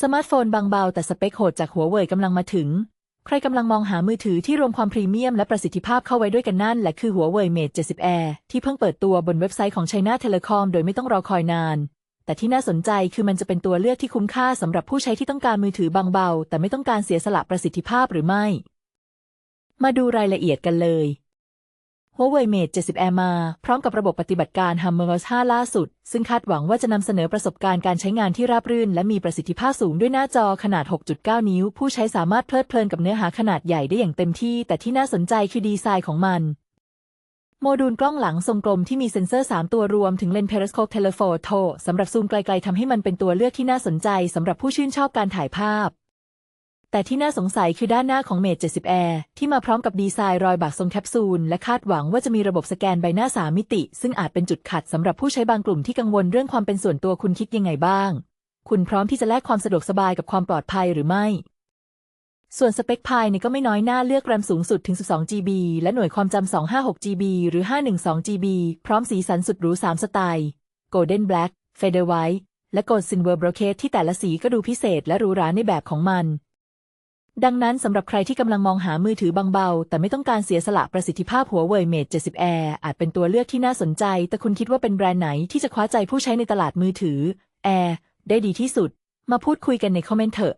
สมาร์ทโฟนบางเบาแต่สเปคโหดจากหัวเว่ยกำลังมาถึง ใครกำลังมองหามือถือที่รวมความพรีเมียมและประสิทธิภาพเข้าไว้ด้วยกันนั่นแหละคือหัวเว่ย Mate 70 Air ที่เพิ่งเปิดตัวบนเว็บไซต์ของ China Telecom โดยไม่ต้องรอคอยนาน แต่ที่น่าสนใจคือมันจะเป็นตัวเลือกที่คุ้มค่าสำหรับผู้ใช้ที่ต้องการมือถือบางเบา แต่ไม่ต้องการเสียสละประสิทธิภาพหรือไม่ มาดูรายละเอียดกันเลย Huawei Mate 70 Air มา พร้อมกับระบบปฏิบัติการ HarmonyOS 5 ล่าสุด ซึ่งคาดหวังว่าจะนำเสนอประสบการณ์การใช้งานที่ราบรื่น และมีประสิทธิภาพสูงด้วยหน้าจอขนาด 6.9 นิ้ว ผู้ใช้สามารถเพลิดเพลินกับเนื้อหาขนาดใหญ่ได้อย่างเต็มที่ แต่ที่น่าสนใจคือดีไซน์ของมัน โมดูลกล้องหลังทรงกลมที่มีเซ็นเซอร์ 3 ตัวรวมถึงเลนส์ periscope telephoto สำหรับซูมไกลๆทำให้มันเป็นตัวเลือกที่น่าสนใจสำหรับผู้ชื่นชอบการถ่ายภาพ แต่ที่น่าสงสัยคือด้านหน้าของ Mate 70 Air ที่มาพร้อมกับดีไซน์รอยบากทรงแคปซูล และคาดหวังว่าจะมีระบบสแกนใบหน้า3มิติ ซึ่งอาจเป็นจุดขัดสำหรับผู้ใช้บางกลุ่มที่กังวลเรื่องความเป็นส่วนตัวคุณคิดยังไงบ้าง คุณพร้อมที่จะแลกความสะดวกสบายกับความปลอดภัยหรือไม่ ส่วนสเปคภายในก็ไม่น้อยหน้าเลือกแรมสูงสุดถึง 12 GB และหน่วยความจำ 256 GB หรือ 512 GB พร้อมสีสันสุดหรู 3 สไตล์ Golden Black Feather White และ Gold Silver Brocade ที่แต่ละสีก็ดูพิเศษและหรูหราในแบบของมัน ดังนั้นสำหรับใครที่กำลังมองหามือถือบางเบา แต่ไม่ต้องการเสียสละประสิทธิภาพหัวเว่ยเมด70 Air อาจเป็นตัวเลือกที่น่าสนใจ แต่คุณคิดว่าเป็นแบรนด์ไหนที่จะคว้าใจผู้ใช้ในตลาดมือถือ Air ได้ดีที่สุด มาพูดคุยกันในคอมเมนต์เถอะ